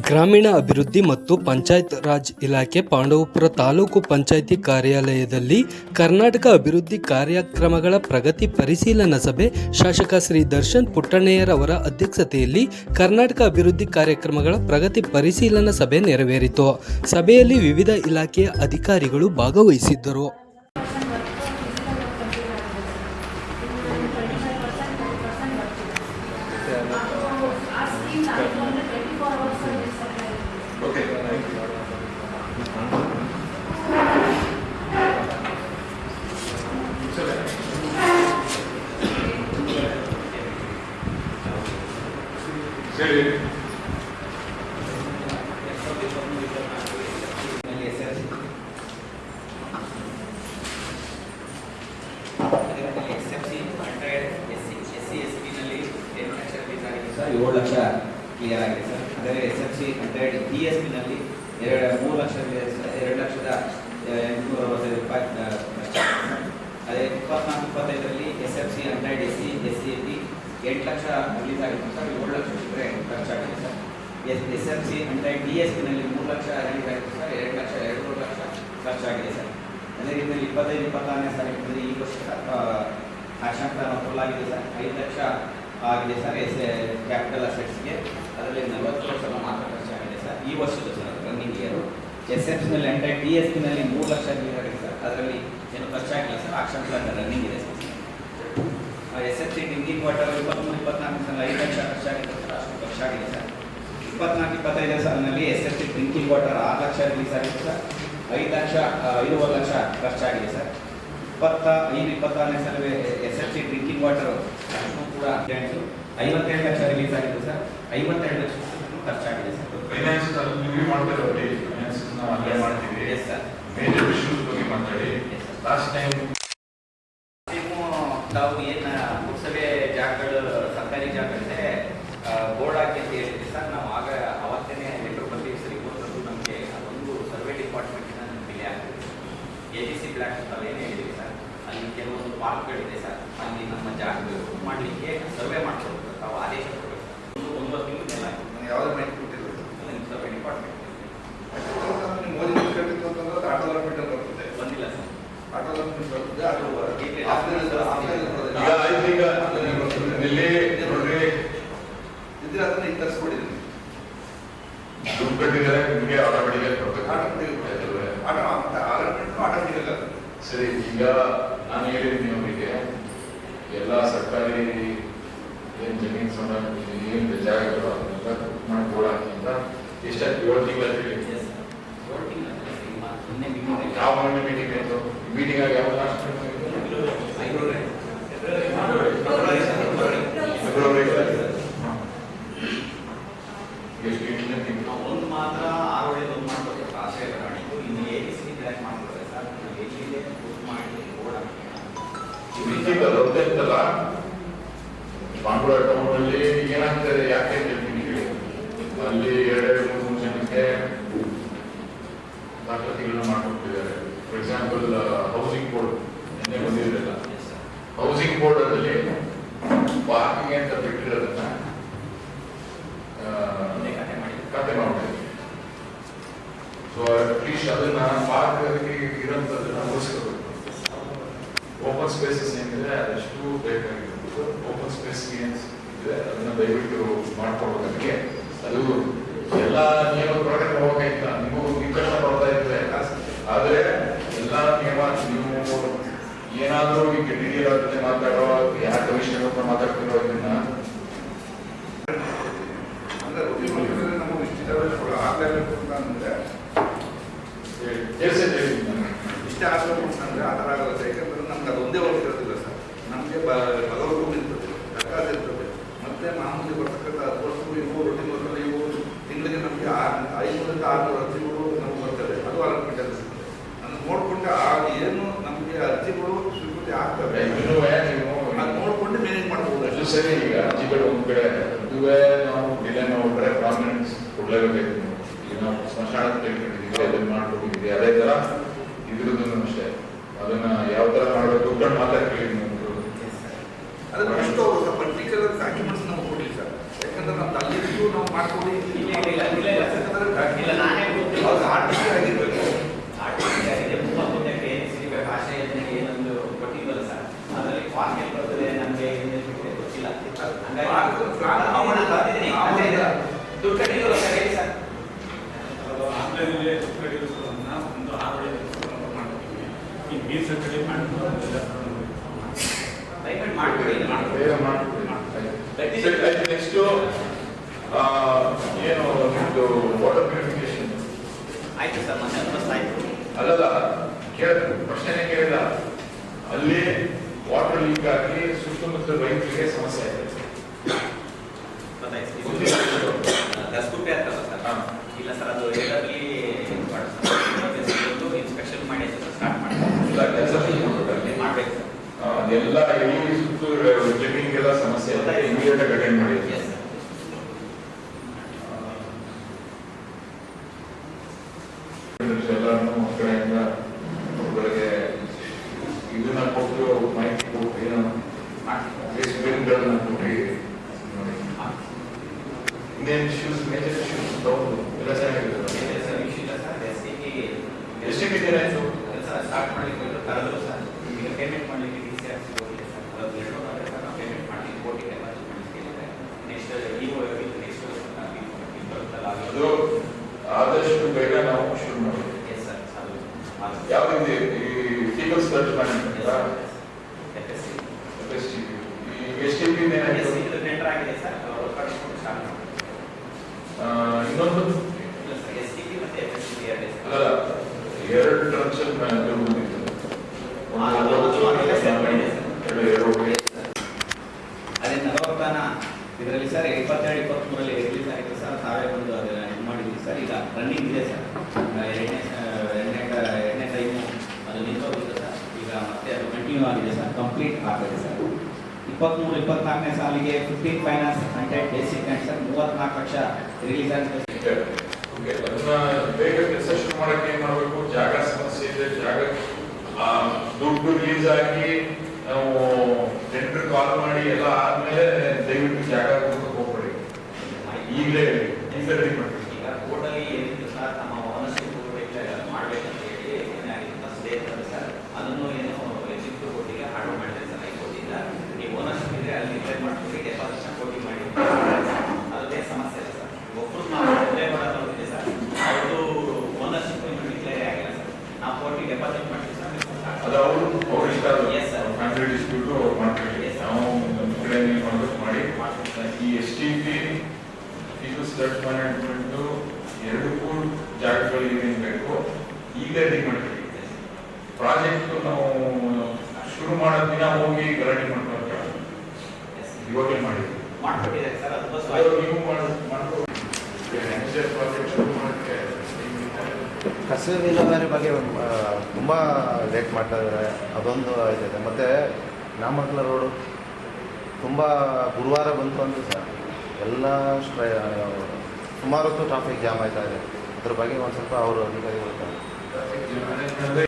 ಗ್ರಾಮೀಣ ಅಭಿವೃದ್ಧಿ ಮತ್ತು ಪಂಚಾಯತ್ ರಾಜ್ ಇಲಾಖೆ ಪಾಂಡವಪುರ ತಾಲೂಕು ಪಂಚಾಯಿತಿ ಕಾರ್ಯಾಲಯದಲ್ಲಿ ಕರ್ನಾಟಕ ಅಭಿವೃದ್ಧಿ ಕಾರ್ಯಕ್ರಮಗಳ ಪ್ರಗತಿ ಪರಿಶೀಲನಾ ಸಭೆ ಶಾಸಕ ಶ್ರೀ ದರ್ಶನ್ ಪುಟ್ಟಣ್ಣಯ್ಯರವರ ಅಧ್ಯಕ್ಷತೆಯಲ್ಲಿ ಕರ್ನಾಟಕ ಅಭಿವೃದ್ಧಿ ಕಾರ್ಯಕ್ರಮಗಳ ಪ್ರಗತಿ ಪರಿಶೀಲನಾ ಸಭೆ ನೆರವೇರಿತು. ಸಭೆಯಲ್ಲಿ ವಿವಿಧ ಇಲಾಖೆಯ ಅಧಿಕಾರಿಗಳು ಭಾಗವಹಿಸಿದ್ದರು SFC hundred S C S C S ಟಿನಲ್ಲಿ ಎಂಟು ಲಕ್ಷ ರಿಲೀಸ್ ಆಗಿದೆ ಸರ್ ಸರ್ ಏಳು ಲಕ್ಷ ಕ್ಲಿಯರ್ ಆಗಿದೆ ಸರ್ ಅದೇ S F C hundred E S ಪಿನಲ್ಲಿ ಎರಡು ಮೂರು ಲಕ್ಷ ರಿಲೀಸ್ ಎರಡು ಲಕ್ಷದ ಎಂಟುನೂರ ಅರವತ್ತೈದು ರೂಪಾಯಿ ಆ, ಖರ್ಚಾಗಿದೆ ಸರ್. ಅದೇ ಇಪ್ಪತ್ನಾಲ್ಕು, ಇಪ್ಪತ್ತೈದರಲ್ಲಿ S F C hundred S C S C ಎಲ್ಲಿ ಎಂಟು ಲಕ್ಷ ರಿಲೀಸ್ ಆಗಿದೆ ಸರ್. ಏಳು ಲಕ್ಷ ರೂಪಾಯಿ ಖರ್ಚಾಗಿದೆ sir. S S F C hundred D S ಪಿನಲ್ಲಿ ಮೂರು ಲಕ್ಷ ರಿಲೀಸ್ ಆಗಿದೆ ಸರ್. ಎರಡು ಲಕ್ಷ ಎರಡು ಲಕ್ಷ ಖರ್ಚಾಗಿದೆ ಸರ್. ಅದೇ ರೀತಿಯಲ್ಲಿ ಇಪ್ಪತ್ತೈದು, ಇಪ್ಪತ್ತಾರನೇ ತಾರೀಕಿನಲ್ಲಿ ಈ ವರ್ಷ ಪ್ಲಾನ್ ಅಪ್ರೂವಲ್ ಆಗಿದೆ ಸರ್. ಐದು ಲಕ್ಷ ಆಗಿದೆ ಸರ್ ಎಸ್ ಕ್ಯಾಪಿಟಲ್ ಅಸೆಟ್ಸ್ಗೆ. ಅದರಲ್ಲಿ ನಲವತ್ತು ಲಕ್ಷ ಮಾತ್ರ ಖರ್ಚಾಗಿದೆ ಸರ್. ಈ ವರ್ಷದ ಸರ್, ರನ್ನಿಂಗ್ ಇಯರು. ಎಸ್ ಎಫ್ನಲ್ಲಿ ಹಂಡ್ರೆಡ್ ಡಿ ಎಸ್ ಪಿನಲ್ಲಿ ಮೂರು ಲಕ್ಷ ಆಗಿದೆ ಅದರಲ್ಲಿ ಏನು ಖರ್ಚಾಗಿಲ್ಲ ಸರ್. ಆಕ್ಷನ್ ಪ್ಲಾನ್ ರನ್ನಿಂಗ್ ಇದೆ sir. S S C drinking water ಇಪ್ಪತ್ತ್ಮೂರು ಇಪ್ಪತ್ನಾಲ್ಕು ಸಲ ಐದು ಲಕ್ಷ ಖರ್ಚಾಗಿದೆ ಸರ್. ಅಷ್ಟು ಖರ್ಚಾಗಿದೆ ಸರ್. ಇಪ್ಪತ್ನಾಲ್ಕು ಇಪ್ಪತ್ತೈದು ಸಾಲಿನಲ್ಲಿ S S C drinking water ಆರು ಲಕ್ಷ ರಿಲೀಸ್ ಆಗಿದೆ ಸರ್. ಐದು ಲಕ್ಷ ಐದೂವರೆ ಲಕ್ಷ ಖರ್ಚಾಗಿದೆ ಸರ್. ಇಪ್ಪತ್ತ ಐದು ಇಪ್ಪತ್ತಾರನೇ ಸಲವೇ S S C drinking water ಕೂಡ ಗ್ರ್ಯಾಂಟ್ಸು ಐವತ್ತೆರಡು ಲಕ್ಷ ರಿಲೀಸ್ ಆಗಿದೆ ಸರ್. ಐವತ್ತೆರಡು ಲಕ್ಷ ಖರ್ಚಾಗಿದೆ ಸರ್. ಫೈನಾನ್ಸ್ ಮಾಡ್ತೀವಿ. ಎಸ್ ಸರ್ ಮೇಜರ್ ಇಶ್ಯೂಸ್ ಮಾತಾಡಿ ಲಾಸ್ಟ್ ಟೈಮ್ ತಾವು ಏನು ಪುರಸಭೆ ಜಾಗಗಳು, ಸರ್ಕಾರಿ ಜಾಗಗಳಿದೆ ಬೋರ್ಡ್ ಹಾಕಿ ಅಂತ ಹೇಳಿದ್ರಿ ಸರ್, ನಾವು ಆಗ ಅವತ್ತೇನೆ ಲೆಟರ್ ಬಂದು ಸರಿ ಕೊಟ್ಟದ್ದು ನಮಗೆ. ಅದೊಂದು ಸರ್ವೆ ಡಿಪಾರ್ಟ್ಮೆಂಟಿಂದ ಬೆಲೆ ಆಗ್ತದೆ ಎ ಜಿ ಸಿ ಬ್ಲಾಕ್ ತಾವು ಏನು ಹೇಳಿದ್ರಿ ಸರ್. ಅಲ್ಲಿ ಕೆಲವೊಂದು ಪಾರ್ಕ್ಗಳಿದೆ ಸರ್. ಅಲ್ಲಿ ನಮ್ಮ ಜಾಗಗಳು ಮಾಡಲಿಕ್ಕೆ ಸರ್ವೆ ಮಾಡ್ಕೊಡ್ಬೇಕು ತಾವು ಆದೇಶ ಕೊಡಬೇಕು ಒಂದು ಒಂಬತ್ತು ತಿಂಗಳ ಮೇಲೆ ಆಗಿದೆ ನಾನು ಯಾವ್ದು ಮಾಡಿ ಕೊಟ್ಟಿಲ್ಲ ನಿಮ್ಮ ಸರ್ವೆ ಡಿಪಾರ್ಟ್ಮೆಂಟ್ ನೀವು ಮೋದಿ ಕಟ್ಟಿತ್ತು ಅಂತಂದ್ರೆ ಆಟೋ ಲಾಟ್ಮೆಂಟ್ ಬರ್ತದೆ ಬಂದಿಲ್ಲ ಸರ್ ಆಟೋ ಲಾಟ್ಮೆಂಟ್ ಬರ್ತದೆ ಆಟೋ ಈಗ ಈಗ ಆಯ್ತು ಈಗ ಇಲ್ಲಿ ನೋಡ್ರಿ ಇದ್ರೆ ಅದನ್ನ ಈಗ ದುಡ್ಡು ನಿಮಗೆ ಆಟೋಮೆಟಿಕ್ ಕೊಡ್ಬೇಕು. ಆಟ ಅಂತ ಆಟೋಮೆಟಿಕ್ ಅಲ್ಲ ಸರಿ ಈಗ ನಾನು ಹೇಳಿದ್ದೀನಿ ಅವರಿಗೆ ಎಲ್ಲ ಸರ್ಕಾರಿ ಏನು ಜಮೀನು ಸಂಬಂಧ ಏನು ಜಾಗಗಳು ಅದನ್ನೆಲ್ಲ ಮಾಡ್ಕೊಡಕ್ಕೆ ಅಂತ ಎಷ್ಟಾಯ್ತು ಏಳು ತಿಂಗಳ ಮೀಟಿಂಗ್ ಯಾವ ಮನೆ ಮೀಟಿಂಗ್ ಆಯ್ತು ಮೀಟಿಂಗ್ ಆಗಿ ಯಾವ ಲಾಸ್ಟ್ ಎಷ್ಟು ಒಂದು ಮಾತ್ರ ಆರು ಒಂದು ಮಾಡ್ಬೇಕು ಆಶ್ರಯ ಪ್ರಾಣಿಗಳು ಇನ್ನು ಎ ಸಿ ಸರ್. ಎಲ್ಲಿದೆ ಬುಕ್ ಮಾಡಿ ಬೋರ್ಡ್ ಅಂತಲ್ಲ ಬಾಂಗ್ಲೂರ್ ಟೌನಲ್ಲಿ ಏನಾಗ್ತದೆ? ಯಾಕೆ ಹೇಳ್ತೀನಿ ಅಲ್ಲಿ ಎರಡೆರಡು ಮೂರು ಜನಕ್ಕೆ ದಾಖಲಾತಿಗಳನ್ನ ಮಾಡ್ಕೊಟ್ಟಿದ್ದಾರೆ ಫಾರ್ ಎಕ್ಸಾಂಪಲ್ ಹೌಸಿಂಗ್ ಬೋರ್ಡ್ ನಿನ್ನೆ ಬಂದಿರಲಿಲ್ಲ ಎಸ್ ಸರ್ ಹೌಸಿಂಗ್ ಬೋರ್ಡ್ ಅಲ್ಲಿ ಪಾರ್ಕಿಂಗ್ ಅಂತ ಬಿಟ್ಟಿರೋದನ್ನ ಆ, ಒಂದೇ ಕತೆ ಮಾಡಿ ಖಾತೆ ಮಾಡಬೇಕು ಸೊ ಅಟ್ಲೀಸ್ಟ್ ಅದನ್ನ ಪಾರ್ಕ್ ಇರೋಂಥದ್ದನ್ನ ಉಳಿಸ್ಕೋಬೇಕು ಓಪನ್ ಸ್ಪೇಸಸ್ ಏನಿದೆ, ಅದಷ್ಟು ಬೇಕಾಗಿರ್ಬೋದು ಓಪನ್ ಸ್ಪೇಸ್ ಏನು ಇದೆ, ಅದನ್ನ ದಯವಿಟ್ಟು ಮಾಡ್ಕೊಳ್ಳೋದಕ್ಕೆ ಅದು ಎಲ್ಲ ನಿಯಮ ಪ್ರಕಟ ಹೋಗಬೇಕಿಲ್ಲ ನಿಮ್ಮ ಕಷ್ಟ ಬರ್ತಾ ಇರ್ತದೆ ಆದ್ರೆ ಎಲ್ಲ ನಿಯಮ, ನೀವು ಏನಾದರೂ ಈಗ ಡಿಡಿಯರ್ ಜೊತೆ ಮಾತಾಡೋ, ಯಾರ ಕಮಿಷನರ್ ಹತ್ರ ಮಾತಾಡ್ತಿರೋ ಇದನ್ನ ಅಂದ್ರೆ ರುಚಿ ಮಾಡಿದ್ರೆ ನಮಗೆ ಇಷ್ಟ ಕೊಡ ಆಗಲೇ ಕೊಡ್ತಾ ಅಂದ್ರೆ ಕೇಳಿಸಿ ಹೇಳಿ ನಾನು ಆಗಲೇ ಕೊಡ್ತಂದ್ರೆ ಆ ಥರ ಆಗುತ್ತೆ. ಯಾಕಂದ್ರೆ ನಮ್ಗೆ ಅದೊಂದೇ ಇರೋದಿಲ್ಲ ಸರ್. ನಮಗೆ ಬಗಲಗೂ ಇರ್ತದೆ. ಸರ್ಕಾರ ಇರ್ತದೆ. ಮತ್ತೆ ಮಾಮೂಲಿ ಬರ್ತಕ್ಕಂಥ ಹತ್ತು ವರ್ಷಗಳು ಇವು ರೊಟ್ಟಿ ವರ್ಷಗಳು ಇವು ತಿಂಗಳಿಗೆ ನಮಗೆ ಐನೂರಿಂದ ಆರುನೂರು ಅರ್ಜಿಗಳು ನಮ್ಗೆ ಬರ್ತದೆ. ಅದು ಅಲಾಟ್ಮೆಂಟ್ ಅನಿಸ್ತದೆ ಅದನ್ನು ನೋಡಿಕೊಂಡು ಆ ಏನು ನಮಗೆ ಅರ್ಜಿಗಳು ಸ್ವೀಕೃತಿ ಆಗ್ತವೆ. ಅದು ನೋಡಿಕೊಂಡು ಮೇನೇಜ್ ಮಾಡ್ಬೋದು. ಅದು ಸರಿ ಈಗ ಅರ್ಜಿಗಳು ಒಂದು ಕಡೆ ಅದುವೇ ನಾವು ಡಿಲೇ ನೋಡಿದ್ರೆ ಪ್ರಾಮಿನೆನ್ಸ್ ಕೊಡಲೇಬೇಕು. ಈಗ ನಾವು ಸ್ಮಶಾನ ತಿಳ್ಕೊಂಡಿದ್ದೀವಿ ಅದನ್ನ ಮಾಡ್ಕೊಂಡಿದ್ದೀವಿ ಅದೇ ತರ ಇದ್ರದ್ದು ಅಷ್ಟೇ ಅದನ್ನ ಯಾವ ತರ ಮಾಡಬೇಕು ದುಡ್ಡನ್ನು ಮಾತಾಡ್ತೀವಿ ನೀವು ಎಸ್ ಸರ್ ಅದನ್ನ ಅಷ್ಟು ಪರ್ಟಿಕ್ಯುಲರ್ ಡಾಕ್ಯುಮೆಂಟ್ಸ್ ನಮ್ಗೆ ಕೊಡಲಿ ಸರ್ ಯಾಕಂದ್ರೆ ನಮ್ದು ಅಲ್ಲಿದ್ದು ನಾವು ಮಾಡ್ಕೊಂಡು ಇಲ್ಲ ಇಲ್ಲ ಇಲ್ಲ ಇಲ್ಲ ತುರ್ಕಡಿಗಳು ಸರ್ ಹೇಳಿ ಸರ್ ಅದು ಆನ್ಲೈನಲ್ಲಿ ಕಡಿಯೋದನ್ನ ಒಂದು ಆರು ಏಳು ಮಾಡ್ತೀವಿ ಈ ಮೀಸಲು ಕಡೆ ಮಾಡ್ತೀವಿ ದಯವಿಟ್ಟು ಮಾಡ್ಬಿಡಿ ಇದು ಮಾಡ್ಬಿಡಿ. ಬೇಗ ಮಾಡ್ಬಿಡಿ ನೆಕ್ಸ್ಟ್ ಏನು ನಿಮ್ದು ವಾಟರ್ ಪ್ಯೂರಿಫಿಕೇಶನ್ ಆಯ್ತು ಸರ್ ಮೊನ್ನೆ ವ್ಯವಸ್ಥೆ ಆಯ್ತು ಅಲ್ಲಲ್ಲ ಕೇಳ ಪ್ರಶ್ನೆ ಕೇಳಿದ ಅಲ್ಲಿ ವಾಟರ್ ಲೀಕ್ ಆಗಿ ಸುತ್ತಮುತ್ತ ರೈತರಿಗೆ ಸಮಸ್ಯೆ ಆಗಿದೆ. ಇಲ್ಲ ಸರ್ ಅದು ಏಳರಲ್ಲಿ ಇನ್ಸ್ಪೆಕ್ಷನ್ ಮಾಡಿ ಸ್ಟಾರ್ಟ್ ಮಾಡಿ ಮಾಡಬೇಕು. ಅದೆಲ್ಲ ಎಲ್ಲಿ ಸುತ್ತು ಜಮೀನಿಗೆಲ್ಲ ಸಮಸ್ಯೆ ಇದೆ ಇಮಿಡಿಯೇಟ್ ಆಗಿ ಅಟೆಂಡ್ ಮಾಡಿ ಎಸ್ ಸರ್ ಎಲ್ಲರನ್ನು ಕಡೆಯಿಂದ ಒಬ್ಬರಿಗೆ ಇದನ್ನ ಕೊಟ್ಟು ಮಾಹಿತಿ ಕೊಟ್ಟು ಏನೋ ಬೇಸ್ಮೆಂಟ್ಗಳನ್ನ ಕೊಟ್ಟು ನೋಡಿ ಇನ್ನೇನು ಇಶ್ಯೂಸ್ ಮೇಜರ್ ಇಶ್ಯೂಸ್ ತಗೊಂಡು ಎಲ್ಲ ಚೆನ್ನಾಗಿದೆ ಸರ್ ವಿಷಯ ಇಲ್ಲ ಸರ್ ಎಸ್ ಸಿ ಎಷ್ಟಕ್ಕೆ ಏನಾಯ್ತು ಕೆಲಸ ಸ್ಟಾರ್ಟ್ ಮಾಡಲಿಕ್ಕೆ ಕರೆದ್ರು ಸರ್ ಈಗ ಪೇಮೆಂಟ್ ಮಾಡಲಿಕ್ಕೆ ಡಿ ಸಿ ಆರ್ ಸಿ ಹೋಗಿದೆ ಸರ್ ಅದು ಎರಡು ಆದರೆ ಸರ್ ನಾವು ಪೇಮೆಂಟ್ ಮಾಡಲಿಕ್ಕೆ ಕೋಟಿ ಡೆಪಾಸಿಟ್ ಮಾಡಲಿಕ್ಕೆ ನೆಕ್ಸ್ಟ್ ಈ ನೆಕ್ಸ್ಟ್ ಬರುತ್ತಲ್ಲ ಅದು ಆದಷ್ಟು ಬೇಗ ನಾವು ಶುರು ಮಾಡಿ ಎಸ್ ಸರ್ ಅದು ಯಾವ್ದಿದೆ ಈ ಫೀಬಲ್ search management F S C S T P ಈ ಎಸ್ ಟಿ ಪಿ ಎಸ್ ಏನಾಯ್ತು ಸಿ ಇದು ಟೆಂಡರ್ ಆಗಿದೆ ಸರ್ ವರ್ಕ್ ಮಾಡಿಸ್ಕೊಂಡು ಸ್ಟಾರ್ಟ್ ಮಾಡಿ ಆ, ಇನ್ನೊಂದು ಇಲ್ಲ ಸರ್ ಎಸ್ ಟಿ ಪಿ ಮತ್ತು ಎಫ್ ಎಸ್ ಸಿ ಎರಡೇ ಸರ್ ಅಲ್ಲ ಎರಡು ಟ್ರಾನ್ಸಾಕ್ಷನ್ ಬಂದಿತ್ತು ಆ, ಅದು- ಅದು ಅದೆಲ್ಲ ಸೇರ್ಪಡೆ ಸರ್. ಎರಡು. ಅದೇ ನಲವತ್ತಾನ ಸರ್ ಇಪ್ಪತ್ತೆರಡು ಇಪ್ಪತ್ತ್ಮೂರಲ್ಲಿ ರಿಲೀಸ್ ಆಯಿತು ಸರ್ ತಾವೇ ಬಂದು ಅದನ್ನ ಸರ್ ಈಗ ರನ್ನಿಂಗ್ ಇದೆ ಸರ್ ಎರಡನೇ ಎರಡನೇ ಎರಡನೇ ಟೈಮು ಅದು ನಿಂತೋಗಿತ್ತು ಸರ್ ಈಗ ಮತ್ತೆ ಅದು ಕಂಟಿನ್ಯೂ ಆಗಿದೆ ಸರ್ ಕಂಪ್ಲೀಟ್ ಆಗಿದೆ ಸರ್ ಇಪ್ಪತ್ತ್ಮೂರು ಇಪ್ಪತ್ನಾಲ್ಕನೇ ಸಾಲಿಗೆ fifteen finance hundred basic and ಮೂವತ್ನಾಲ್ಕು ಲಕ್ಷ ರಿಲೀಸ್ ಬೇಗ ಶುರು ಏನ್ ಮಾಡಬೇಕು? ಜಾಗ ಸಮಸ್ಯೆ ಇದೆ. ಜಾಗ ದುಡ್ಡು ರಿಲೀಸ್ ಆಗಿ ನಾವು ಟೆಂಡರ್ ಕಾಲ್ ಮಾಡಿ ಎಲ್ಲ ಆದ್ಮೇಲೆ ದಯವಿಟ್ಟು ಜಾಗ ಹೋಗ್ಬೇಡಿ. ಈಗಲೇ ಈಗ ರೆಡಿ ಈಗ ಕೋರ್ಟಲ್ಲಿ ಏನಿತ್ತು ಸರ್ ನಮ್ಮ ಓನರ್ಶಿಪ್ ಮಾಡಬೇಕಂತ ಹೇಳಿ ಏನಾಗಿತ್ತು ಸ್ಟೇ ಇರ್ತದೆ ಸರ್ ಅದನ್ನು ಏನು ಎಕ್ಸಿಕ್ಯೂಟಿವ್ ಕೋರ್ಟಿಗೆ ಆರ್ಡರ್ ಮಾಡಿದೆ ಸರ್ ಹೈಕೋರ್ಟಿಂದ ನೀವು ಓನರ್ಶಿಪ್ ಇದ್ರೆ ಅಲ್ಲಿ ಡಿಕ್ಲೇರ್ ಮಾಡ್ತೀವಿ ಡೆಪಾಸಿಷನ್ ಕೋಟಿ ಮಾಡಿ ಅದೇ ಸಮಸ್ಯೆ ಇಲ್ಲ ಸರ್ ಒಬ್ಬರು ನಾವು ಡಿಕ್ಲೇರ್ ಮಾಡೋದು ನೋಡಿದೆ ಸರ್ ಅವ್ರದ್ದು ಓನರ್ಶಿಪ್ ಇನ್ನೂ ಡಿಕ್ಲೇರ್ ಆಗಿಲ್ಲ ಸರ್ ನಾವು ಕೋರ್ಟಿಗೆ ಡೆಪಾಸಿಟ್ ಮಾಡ್ತೀವಿ ಸರ್ ಅದು ಅವರು ಅವ್ರ ಇಷ್ಟ ಅದು Yes, sir. ಫ್ಯಾಮಿಲಿ ಡಿಸ್ಪ್ಯೂಟ್ ಅವ್ರು ಮಾಡ್ಕೊಳ್ಳಿ Yes, sir. ನಾವು ನಮ್ಮ ಕಡೆ ಏನ್ ಮಾಡ್ಬೇಕು ಮಾಡಿ ಈ ಎಸ್ ಟಿ ಪಿ ಇದು ಸರ್ಚ್ ಮ್ಯಾನೇಜ್ಮೆಂಟ್ ಎರಡಕ್ಕೂ ಜಾಗಗಳು ಏನೇನು ಬೇಕು ಈಗಲೇ ರೆಡಿ ಮಾಡ್ತೀವಿ. ಪ್ರಾಜೆಕ್ಟ್ ನಾವು ಶುರು ಮಾಡೋ ದಿನ ಹೋಗಿ ಗಲಾಟೆ ಮಾಡ್ಕೊಂಡು ಇವಾಗಲೇ ಮಾಡಿದ್ವಿ. ನೀವು ಕಸ ವಿಲೇವಾರಿ ಬಗ್ಗೆ ತುಂಬ ಲೇಟ್ ಮಾಡ್ತಾ ಇದ್ದಾರೆ ಅದೊಂದು ಇದೆ ಮತ್ತು ನಾಮಕ್ಕಲ ರೋಡು. ತುಂಬ ಗುರುವಾರ ಬಂತು ಅಂದರೆ ಸರ್, ಎಲ್ಲ ಸುಮಾರು ಹೊತ್ತು ಟ್ರಾಫಿಕ್ ಜಾಮ್ ಆಯ್ತಾ ಇದೆ. ಅದ್ರ ಬಗ್ಗೆ ಒಂದು ಸ್ವಲ್ಪ ಅವರು ಅಧಿಕಾರಿಗಳು